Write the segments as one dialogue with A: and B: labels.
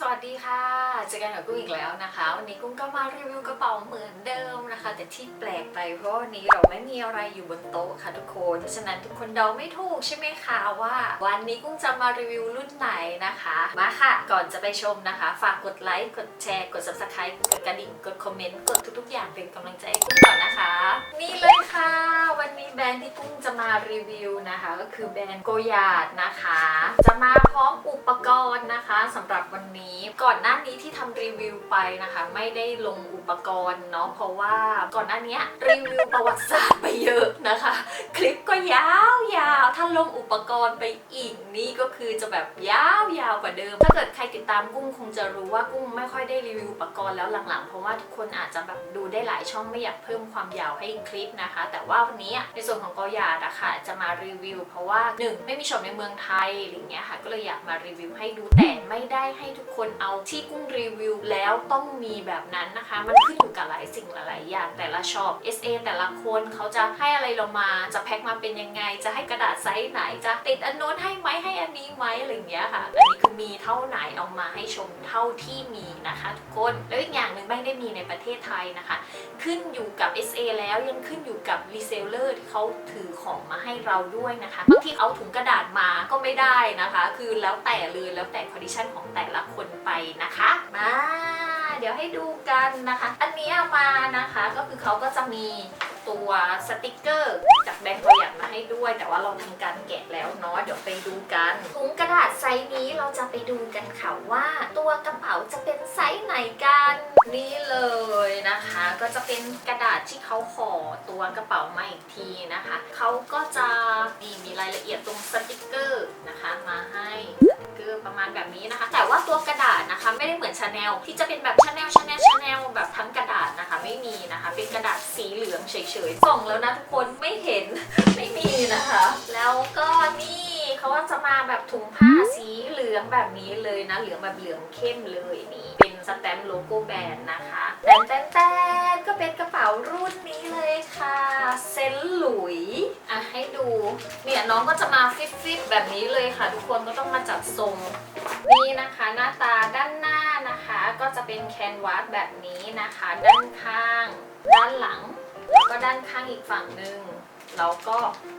A: สวัสดีค่ะ เจอกันกับกุ้งอีกแล้วนะคะ วันนี้กุ้งก็มารีวิวกระเป๋าเหมือนเดิมนะคะ แต่ที่แปลกไปเพราะวันนี้เราไม่มีอะไรอยู่บนโต๊ะค่ะทุกคนฉะนั้นทุกคนเดาไม่ถูกใช่ไหมคะว่า วันนี้กุ้งจะมารีวิวรุ่นไหนนะคะ มาค่ะ ก่อนจะไปชมนะคะ ฝากกดไลค์กดแชร์กด subscribe กดกระดิ่งกดคอมเมนต์กดทุกๆ อย่างเป็นกำลังใจให้กุ้งก่อนนะคะ นี่เลยค่ะ วันนี้แบรนด์ที่กุ้งจะมารีวิวนะคะ ก็คือแบรนด์โกยาดนะคะ จะมาพร้อมอุปกรณ์นะคะสำหรับวันนี้ก่อนหน้านี้ที่ทำรีวิวไปนะคะ ไม่ได้ลงอุปกรณ์เนาะเพราะว่าก่อนหน้านี้รีวิวประวัติศาสตร์ไปเยอะนะคะ คลิปก็ยาวๆถ้าลงอุปกรณ์ไปอีกนี่ก็คือจะแบบยาวๆกว่าเดิม ถ้าเกิดใครติดตามกุ้งคงจะรู้ว่ากุ้งไม่ค่อยได้รีวิวอุปกรณ์แล้วหลังๆ เพราะว่าทุกคนอาจจะแบบดูได้หลายช่องไม่อยากเพิ่มความยาวให้คลิปนะคะ แต่ว่าวันนี้ในส่วนของกอยาดอะค่ะจะมารีวิว เพราะว่าหนึ่งไม่มีช็อปในเมืองไทยอะไรเงี้ยค่ะ ก็เลยอยากมารีวิวให้ดูแต่ไม่ได้ให้ทุกคนเอาที่กุ้งรีวิวแล้วต้องมีแบบนั้นนะคะ มันขึ้นอยู่กับหลายสิ่งหลายๆอย่างแต่ละช็อป SA แต่ละคนเขาจะให้อะไรเรามาจะแพ็คมาเป็นยังไง จะให้กระดาษไซส์ไหนจะติดอันโน้นให้ไหมให้อันนี้ไหมอะไรเงี้ยค่ะอันนี้คือมีเท่าไหนเอามาให้ชมเท่าที่มีนะคะทุกคนแล้วอีกอย่างหนึ่งไม่ได้มีในประเทศไทยนะคะ ขึ้นอยู่กับ SA แล้วยังขึ้นอยู่กับรีเซลเลอร์ที่เขาถือของมาให้เราด้วยนะคะบางทีเอาถุงกระดาษมาก็ไม่ได้นะคะ คือแล้วแต่เลยแล้วแต่คอนดิชันของแต่ละคนไปนะคะมา ดี๋ยวให้ดูกันนะคะ อันนี้เอามานะคะก็คือเขาก็จะมีตัวสติกเกอร์จากแบรนด์ตัวอย่างมาให้ด้วย แต่ว่าเราทำการแกะแล้วเนาะเดี๋ยวไปดูกันถุงกระดาษไซส์นี้เราจะไปดูกันค่ะว่า ตัวกระเป๋าจะเป็นไซส์ไหนกันนี่เลยนะคะ ก็จะเป็นกระดาษที่เขาห่อตัวกระเป๋ามาอีกทีนะคะเขาก็จะมีมีรายละเอียดตรงสติกเกอร์นะคะมาให้ อประมาณแบบนี้นะคะ แต่ว่าตัวกระดาษนะคะ ไม่ได้เหมือนชาแนลที่จะเป็นแบบชาแนลชาแนลชาแนลแบบทั้งกระดาษนะคะ ไม่มีนะคะ เป็นกระดาษสีเหลืองเฉยๆส่องแล้วนะทุกคนไม่เห็น จะมาแบบถุงผ้าสีเหลืองแบบนี้เลยนะ เหลืองแบบเหลืองเข้มเลยนี่เป็นสแตมป์โลโก้แบรนด์นะคะแตนแตนแตนก็เป็นกระเป๋ารุ่นนี้เลยค่ะเซนหลุยอะให้ดูเนี่ยน้องก็จะมาฟิบๆแบบนี้เลยค่ะ ทุกคนก็ต้องมาจัดทรงนี่นะคะหน้าตาด้านหน้านะคะ ก็จะเป็นแคนวาสแบบนี้นะคะ ด้านข้าง ด้านหลัง แล้วก็ด้านข้างอีกฝั่งหนึ่ง แล้วก็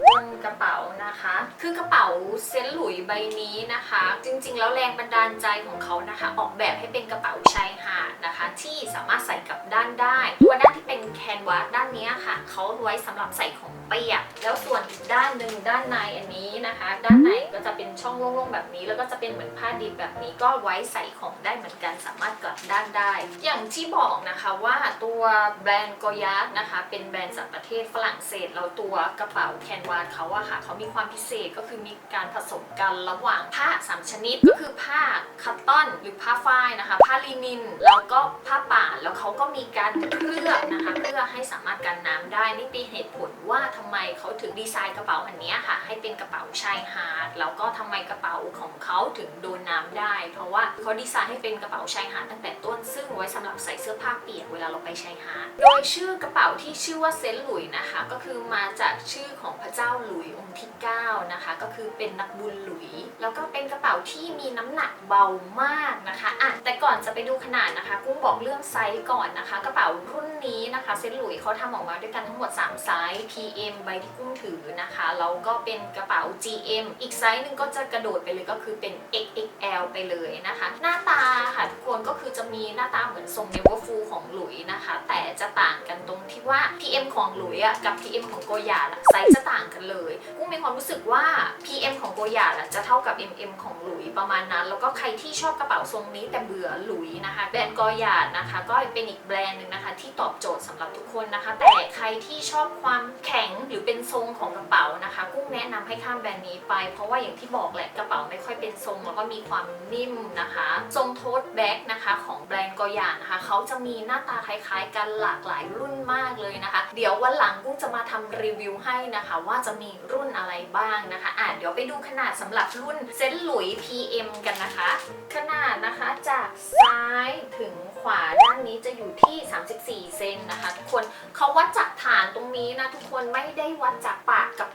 A: บนกระเป๋านะคะ คือกระเป๋าเซนหลุยใบนี้นะคะ จริงๆ แล้วแรงบันดาลใจของเขานะคะ ออกแบบให้เป็นกระเป๋าชายหาดนะคะ ที่สามารถใส่กับด้านได้ตัวด้านที่เป็นแคนวาสด้านนี้ค่ะเขาไว้สำหรับใส่ของเปียกแล้วส่วนอีกด้านหนึ่งด้านในอันนี้นะคะ ด้านในก็จะเป็นช่องโล่งๆแบบนี้ แล้วก็จะเป็นเหมือนผ้าดิบแบบนี้ก็ไว้ใส่ของได้เหมือนกันสามารถกลับด้านได้ อย่างที่บอกนะคะว่าตัวแบรนด์โกยา r นะคะ เป็นแบรนด์จากประเทศฝรั่งเศสแล้วตัวกระเป๋าแคนวาสเขาอะค่ะเขามีความพิเศษก็คือมีการผสมกันระหว่างผ้าสามชนิด ก็คือผ้าคัตตอนหรือผ้าฝ้ายนะคะ ผ้าลินิน แล้วก็ผ้าป่านแล้วเขาก็มีการเคลือบนะคะ เพื่อให้สามารถกันน้ำได้นี่เป็นเหตุผลว่าทำไมเขาถึงดีไซน์กระเป๋าอันนี้ค่ะ ให้เป็นกระเป๋าชายหาดแล้วก็ทำไมกระเป๋าของเขาถึงโดนน้ำได้ เพราะว่าเขาดีไซน์ให้เป็นกระเป๋าชายหาดตั้งแต่ต้น ซึ่งไว้สำหรับใส่เสื้อผ้าเปียกเวลาเราไปชายหาดโดยชื่อกระเป๋าที่ชื่อว่าเซนหลุยนะคะ ก็คือมาจากชื่อของพระเจ้าหลุยองค์ที่ 9 นะคะ ก็คือเป็นนักบุญหลุย แล้วก็เป็นกระเป๋าที่มีน้ำหนักเบามากนะคะอะแต่ก่อนจะไปดูขนาดนะคะ กุ้งบอกเรื่องไซส์ก่อนนะคะ กระเป๋ารุ่นนี้นะคะเซนหลุยเขาทำออกมาด้วยกันทั้งหมด 3 ไซส์ PM ใบที่กุ้งถือนะคะแล้วก็เป็นกระเป๋า GM อีกไซส์หนึ่งก็จะกระโดดไปเลยก็คือเป็น XXL ไปเลยนะคะ หน้าตาค่ะทุก นก็คือจะมีหน้าตาเหมือนทรง Neverfull ของหลุยนะคะ แต่จะต่างกันตรงที่ว่า PM ของหลุยอะกับ PM ของโกยาอะไซส์จะต่างกันเลยกุ้งมีความรู้สึกว่า PM ของโกยาอะจะเท่ากับ MM ของหลุยประมาณนั้น แล้วก็ใครที่ชอบกระเป๋าทรงนี้แต่เบื่อหลุยนะคะ แบรนด์โกยานะคะ ก็เป็นอีกแบรนด์หนึ่งนะคะ ที่ตอบโจทย์สำหรับทุกคนนะคะ แต่ใครที่ชอบความแข็งหรือเป็นทรงของกระเป๋านะคะกุ้งแนะนำให้ข้ามแบรนด์นี้ไป เพราะว่าอย่างที่บอกแหละกระเป๋าไม่ค่อยเป็นทรงแล้วก็มีความนิ่มนะคะ ทรงโทสแบ็กนะคะ ของแบรนด์โกยานะคะเขาจะมีหน้าตาคล้ายๆ กันหลากหลายรุ่นมากเลยนะคะ เดี๋ยววันหลังกุ้งจะมาทำรีวิวให้นะคะ ว่าจะมีรุ่นอะไรบ้างนะคะอะเดี๋ยวไปดูขนาดสำหรับรุ่นเซนหลุย PM กันนะคะ ขนาดนะคะจากซ้ายถึงขวาด้านนี้จะอยู่ที่ 34 เซนนะคะทุกคนเขาวัดจากฐานตรงนี้นะทุกคนไม่ได้วัดจากปากกร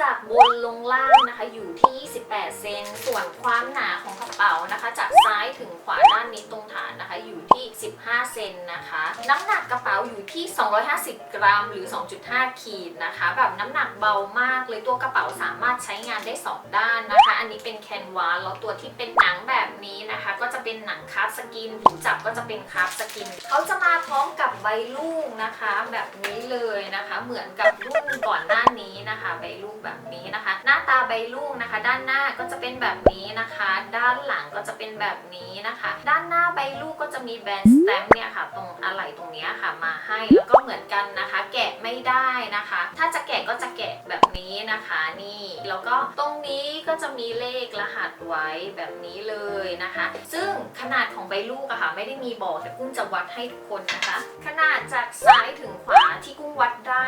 A: จากบนลงล่างนะคะอยู่ที่ 28 เซน ส่วนความหนาของกระเป๋านะคะ จากซ้ายถึงขวาด้านนี้ตรงฐานนะคะอยู่ที่ 15 เซนนะคะ น้ำหนักกระเป๋าอยู่ที่ 250 กรัม หรือ 2.5 ขีดนะคะ แบบน้ำหนักเบามากเลยตัวกระเป๋าสามารถใช้งานได้ 2 ด้านนะคะ อันนี้เป็นแคนวาสแล้วตัวที่เป็นหนังแบบนี้นะคะ ก็จะเป็นหนังคาร์บสกินหูจับก็จะเป็นคาร์บสกินเขาจะมาพร้อมกับใบลูกนะคะ แบบนี้เลยนะคะ เหมือนกับรุ่นก่อนหน้านี้นะคะใบลูกแบบนี้นะคะ หน้าตาใบลูกนะคะ ด้านหน้าก็จะเป็นแบบนี้นะคะ ด้านหลังก็จะเป็นแบบนี้นะคะ ด้านหน้าใบลูกก็จะมีแบรนด์สแตมป์เนี่ยค่ะ ตรงอะไหล่ตรงเนี้ยค่ะมาให้แล้วก็เหมือนกันนะคะ แกะไม่ได้นะคะ ถ้าจะแกะก็จะแกะแบบนี้นะคะนี่แล้วก็ตรงนี้ก็จะมีเลขรหัสไว้แบบนี้เลยนะคะ ซึ่งขนาดของใบลูกอะค่ะ ไม่ได้มีบอกแต่กุ้งจะวัดให้ทุกคนนะคะ ขนาดจากซ้ายถึงขวาที่กุ้งวัดได้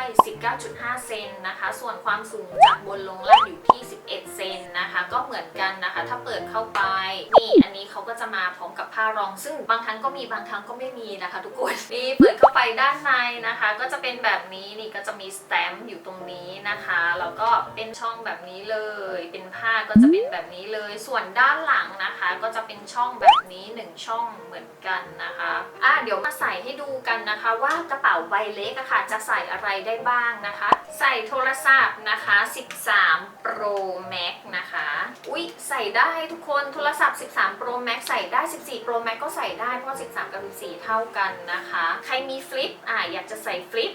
A: 19.5 เซนนะคะ ส่วนความสูงจากบนลงล่างอยู่ที่ 11 เซนนะคะ ก็เหมือนกันนะคะ ถ้าเปิดเข้าไปนี่อันนี้เขาก็จะมาพร้อมกับผ้ารอง ซึ่งบางครั้งก็มีบางครั้งก็ไม่มีนะคะ ทุกคนนี่เปิดเข้าไปด้านในนะคะ ก็จะเป็นแบบนี้นี่ก็จะมีสแตมป์อยู่ตรงนี้นะคะแล้วก็เป็นช่องแบบนี้เลย เป็นผ้าก็จะเป็นแบบนี้เลย ส่วนด้านหลังนะคะ ก็จะเป็นช่องแบบนี้หนึ่งช่องเหมือนกันนะคะอะเดี๋ยวมาใส่ให้ดูกันนะคะ ว่ากระเป๋าใบเล็กอะค่ะจะใส่อะไรได้บ้างนะคะ ใส่โทรศัพท์นะคะ 13 Pro Max นะคะ อุ๊ย ใส่ได้ทุกคนโทรศัพท์ 13 Pro Max ใส่ได้ 14 Pro Max ก็ใส่ได้ เพราะ 13 กับ 14 เท่ากันนะคะ ใครมีฟลิปอะอยากจะใส่ฟลิป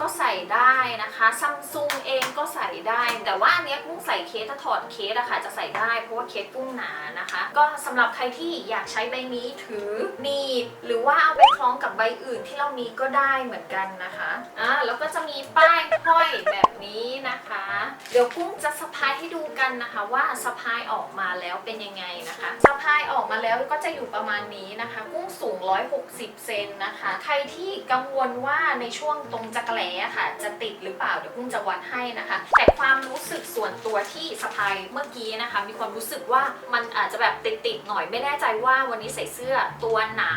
A: ก็ใส่ได้นะคะซัมซุงเองก็ใส่ได้ แต่ว่าอันเนี้ยกุ้งใส่เคสถ้าถอดเคสอะค่ะจะใส่ได้ เพราะว่าเคสกุ้งหนานะคะ ก็สำหรับใครที่อยากใช้ใบนี้ถือนีบหรือว่าเอาไปคล้องกับใบอื่นที่เรามีก็ได้เหมือนกันนะคะอ่าแล้วก็จะมีป้ายห้อยแบบ นี้นะคะ เดี๋ยวกุ้งจะสะพายให้ดูกันนะคะว่าสะพายออกมาแล้วเป็นยังไงนะคะสะพายออกมาแล้วก็จะอยู่ประมาณนี้นะคะ กุ้งสูง 160 เซนนะคะ ใครที่กังวลว่าในช่วงตรงจักรแหลค่ะ จะติดหรือเปล่าเดี๋ยวกุ้งจะวัดให้นะคะ แต่ความรู้สึกส่วนตัวที่สะพายเมื่อกี้นะคะ มีความรู้สึกว่ามันอาจจะแบบติดๆหน่อยไม่แน่ใจว่าวันนี้ใส่เสื้อตัวหนา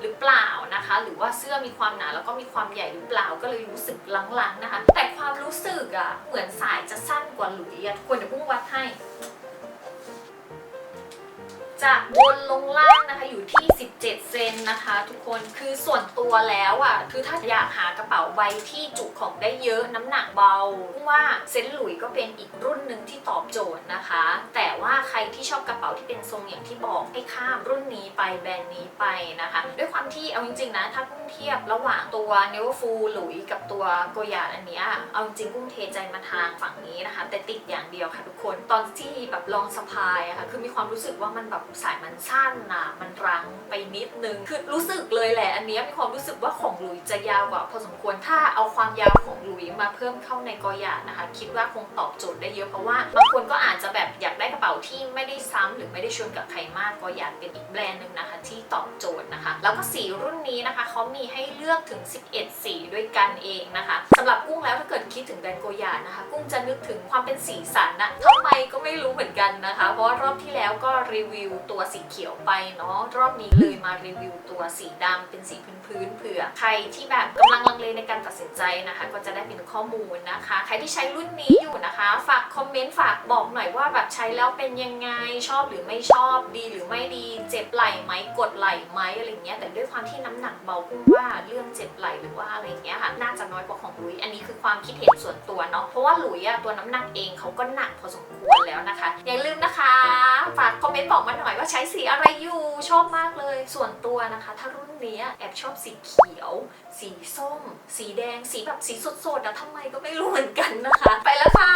A: หรือเปล่านะคะ หรือว่าเสื้อมีความหนาแล้วก็มีความใหญ่หรือเปล่าก็เลยรู้สึกลังๆนะคะ แต่ความรู้สึกอะเหมือนสายจะสั้นกว่าหลุยอะทุกคนเดี๋ยวกุ้งวัดให้ จากบนลงล่างนะคะอยู่ที่ 17 เซนนะคะ ทุกคนคือส่วนตัวแล้วอะคือถ้าอยากหากระเป๋าใบที่จุของได้เยอะน้ำหนักเบาว่าเซนหลุยก็เป็นอีกรุ่นหนึ่งที่ตอบโจทย์นะคะ แต่ว่าใครที่ชอบกระเป๋าที่เป็นทรงอย่างที่บอกให้ข้ามรุ่นนี้ไปแบรนด์นี้ไปนะคะ ด้วยความที่เอาจริงๆนะถ้ากุ้งเทียบระหว่างตัวเนวฟูหลุยกับตัวโกยาอันเนี้ยเอาจริงกุ้งเทใจมาทางฝั่งนี้นะคะ แต่ติดอย่างเดียวค่ะทุกคนตอนที่แบบลองสะพายอะค่ะคือมีความรู้สึกว่ามันแบบสายมันสั้นนะมันรั้งไปนิดนึง คือรู้สึกเลยแหละ อันนี้มีความรู้สึกว่าของหลุยจะยาวกว่าพอสมควรถ้าเอาความยาวของหลุยมาเพิ่มเข้าในกอยานะคะ คิดว่าคงตอบโจทย์ได้เยอะเพราะว่าบางคนก็อาจจะแบบอยากได้กระเป๋าที่ไม่ได้ซ้ำหรือไม่ได้ชนกับใครมากกอยาเป็นอีกแบรนด์หนึ่งนะคะ ตอบโจทย์นะคะ แล้วก็สีรุ่นนี้นะคะเขามีให้เลือกถึง 11 สีด้วยกันเองนะคะสำหรับกุ้งแล้วถ้าเกิดคิดถึงแบรนด์โกยานะคะ กุ้งจะนึกถึงความเป็นสีสันนะทำไมก็ไม่รู้เหมือนกันนะคะ เพราะว่ารอบที่แล้วก็รีวิวตัวสีเขียวไปเนาะรอบนี้เลยมารีวิวตัวสีดำเป็นสีพื้นๆเผื่อใครที่แบบกำลังลังเลในการตัดสินใจนะคะ ก็จะได้เป็นข้อมูลนะคะ ใครที่ใช้รุ่นนี้อยู่นะคะ ฝากคอมเมนต์ฝากบอกหน่อยว่าแบบใช้แล้วเป็นยังไงชอบหรือไม่ชอบดีหรือไม่ดีเจ็บไหล่ไหมกดไหล่ไหมอะไรเงี้ยแต่ด้วยความที่น้ำหนักเบาพุ่งว่าเรื่องเจ็บไหล่หรือว่าอะไรเงี้ยค่ะน่าจะน้อยกว่าของหลุยอันนี้คือความคิดเห็นส่วนตัวเนาะเพราะว่าหลุยอะตัวน้ำหนักเองเขาก็หนักพอสมควรแล้วนะคะ อย่าลืมนะคะฝากคอมเมนต์บอกมาหน่อยว่าใช้สีอะไรอยู่ชอบมากเลย ส่วนตัวนะคะ ถ้ารุ่นนี้แอบชอบสีเขียว สีส้ม สีแดง สีแบบสีสดๆอะทำไมก็ไม่รู้เหมือนกันนะคะ ไปแล้วค่ะ